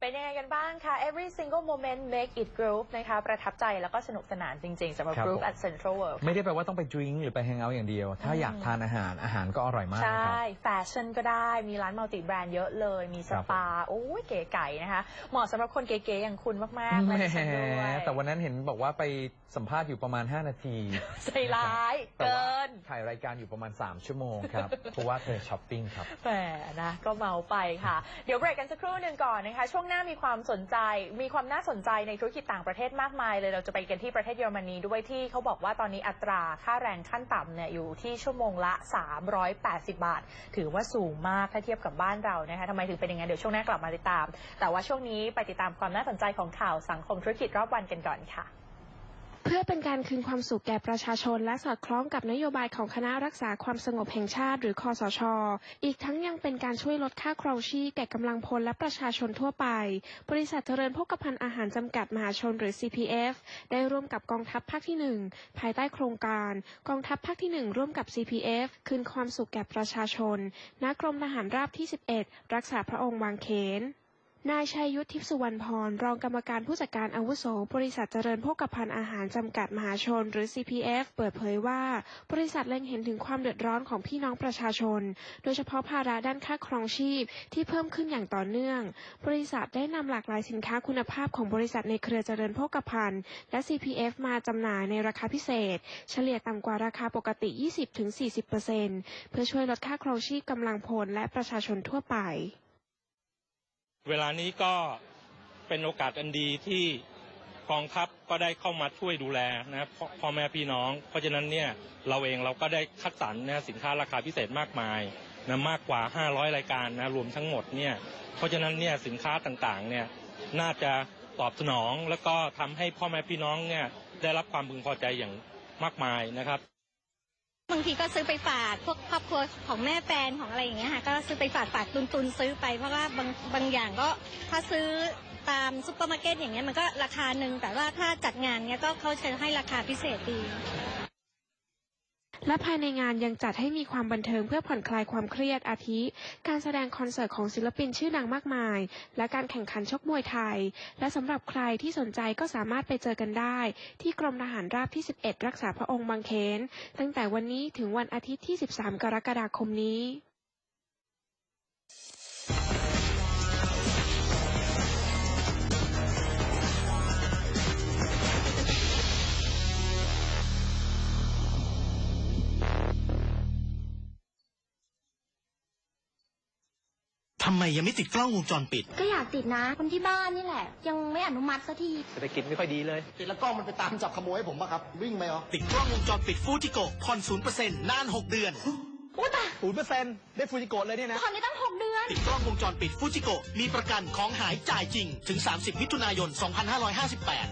เป็นยังไงกันบ้างคะ every single moment make it group นะคะ ประทับใจแล้วก็สนุกสนานจริง ๆสำหรับ ครับ group ผม at Central World ไม่ได้แปลว่าต้องไปดริงก์หรือไปแฮงเอาท์อย่างเดียว ถ้าอืมอยากทานอาหารอาหารก็อร่อยมากใชนะครับ่ แฟชั่นก็ได้ มีร้านมัลติแบรนด์เยอะเลย มีสครับ ปา โอ้ยเก๋ไก่นะคะ เหมาะสำหรับคนเก๋ๆอย่างคุณมากๆแหและมดิฉันด้วยแต่วันนั้นเห็นบอกว่าไปสัมภาษณ์อยู่ประมาณ 5 นาที ใจร้าย แต่ว่าเกิน ถ่ายรายการอยู่ประมาณ 3 ชั่วโมงครับ เพราะว่าเธอช้อปปิ้งครับ แหมนะ ก็เมาไปค่ะ เดี๋ยวเบรกกันสักครู่หนึ่งก่อนนะคะช่วงหน้ามีความสนใจ มีความน่าสนใจในธุรกิจต่างประเทศมากมาย เลยเราจะไปกันที่ประเทศเยอรมนีด้วยที่เขาบอกว่าตอนนี้อัตราค่าแรงขั้นต่ำเนี่ยอยู่ที่ชั่วโมงละ 380 บาท ถือว่าสูงมากถ้าเทียบกับบ้านเรานะคะทำไมถึงเป็นอย่างนั้นเดี๋ยวช่วงหน้ากลับมาติดตาม แต่ว่าช่วงนี้ไปติดตามความน่าสนใจของข่าวสังคมธุรกิจรอบวันกันก่อนค่ะ พื่อเป็นการคืนความสุขแก่ประชาชน และสอดคล้องกับนโยบายของคณะรักษาความสงบแห่งชาติ หรือคอสช อีกทั้งยังเป็นการช่วยลดค่าครองชีพแก่กำลังพลและประชาชนทั่วไป บริษัทเจริญโภคภัณฑ์อาหารจำกัดมหาชนหรือ CPF ได้ร่วมกับกองทัพภาคที่ 1 ภายใต้โครงการ กองทัพภาคที่ 1 ร่วมกับ CPF คืนความสุขแก่ประชาชนณกรมทหารราบที่ 11 รักษาพระองค์วางเขน นายชัยยุทธทิพย์สุวรรณพร รองกรรมการผู้จัดการอาวุโส บริษัทเจริญโภคภัณฑ์อาหารจำกัดมหาชน หรือ CPF เปิดเผยว่า บริษัทเล็งเห็นถึงความเดือดร้อนของพี่น้องประชาชน โดยเฉพาะภาระด้านค่าครองชีพที่เพิ่มขึ้นอย่างต่อเนื่อง บริษัทได้นำหลากหลายสินค้าคุณภาพของบริษัทในเครือเจริญโภคภัณฑ์และ CPF มาจำหน่ายในราคาพิเศษ เฉลี่ยต่ำกว่าราคาปกติ 20-40%เพื่อช่วยลดค่าครองชีพกำลังพลและประชาชนทั่วไป เวลานี้ก็เป็นโอกาสอันดีที่กองทัพก็ได้เข้ามาช่วยดูแลนะพ่อพ่อแม่พี่น้องเพราะฉะนั้นเนี่ยเราเองเราก็ได้คัดสรรนะสินค้าราคาพิเศษมากมายนะมากกว่า 500 รายการนะรวมทั้งหมดเนี่ยเพราะฉะนั้นเนี่ยสินค้าต่างๆเนี่ยน่าจะตอบสนองแล้วก็ทำให้พ่อแม่พี่น้องเนี่ยได้รับความพึงพอใจอย่างมากมายนะครับ บางทีก็ซื้อไปฝากพวกครอบครัวของแม่แฟนของอะไรอย่างเงี้ยค่ะก็ซื้อไปฝากฝากตุนตุนๆซื้อไปเพราะว่าบางบางอย่างก็ถ้าซื้อตามซุปเปอร์มาร์เก็ตอย่างเงี้ยมันก็ราคาหนึ่งแต่ว่าถ้าจัดงานเนี้ยก็เขาจะให้ราคาพิเศษดี และภายในงานยังจัดให้มีความบันเทิงเพื่อผ่อนคลายความเครียดอาทิ การแสดงคอนเสิร์ตของศิลปินชื่อดังมากมาย และการแข่งขันชกมวยไทย และสำหรับใครที่สนใจก็สามารถไปเจอกันได้ ที่กรมทหารราบที่ 11 รักษาพระองค์บางเขนตั้งแต่วันนี้ถึงวันอาทิตย์ที่ 13 กรกฎาคมนี้ ทำไมยังไม่ติดกล้องวงจรปิด ก็อยากติดนะ คนที่บ้านนี่แหละ ยังไม่อนุมัติสักทีเศรษฐกิจไม่ค่อยดีเลย ติดแล้วกล้องมันไปตามจับขโมยให้ผมป่ะครับ วิ่งไหมเหรอ ติดกล้องวงจรปิดฟูจิโกผ่อนศูนย์เปอร์เซ็นต์นาน6เดือนอุ้ยตายศูนย์เปอร์เซ็นต์ได้ฟูจิโกะเลยเนี่ยนะผ่อนได้ตั้งหกเดือน ติดกล้องวงจรปิดฟูจิโกมีประกันของหายจ่ายจริง ถึง 30 มิถุนายน 2558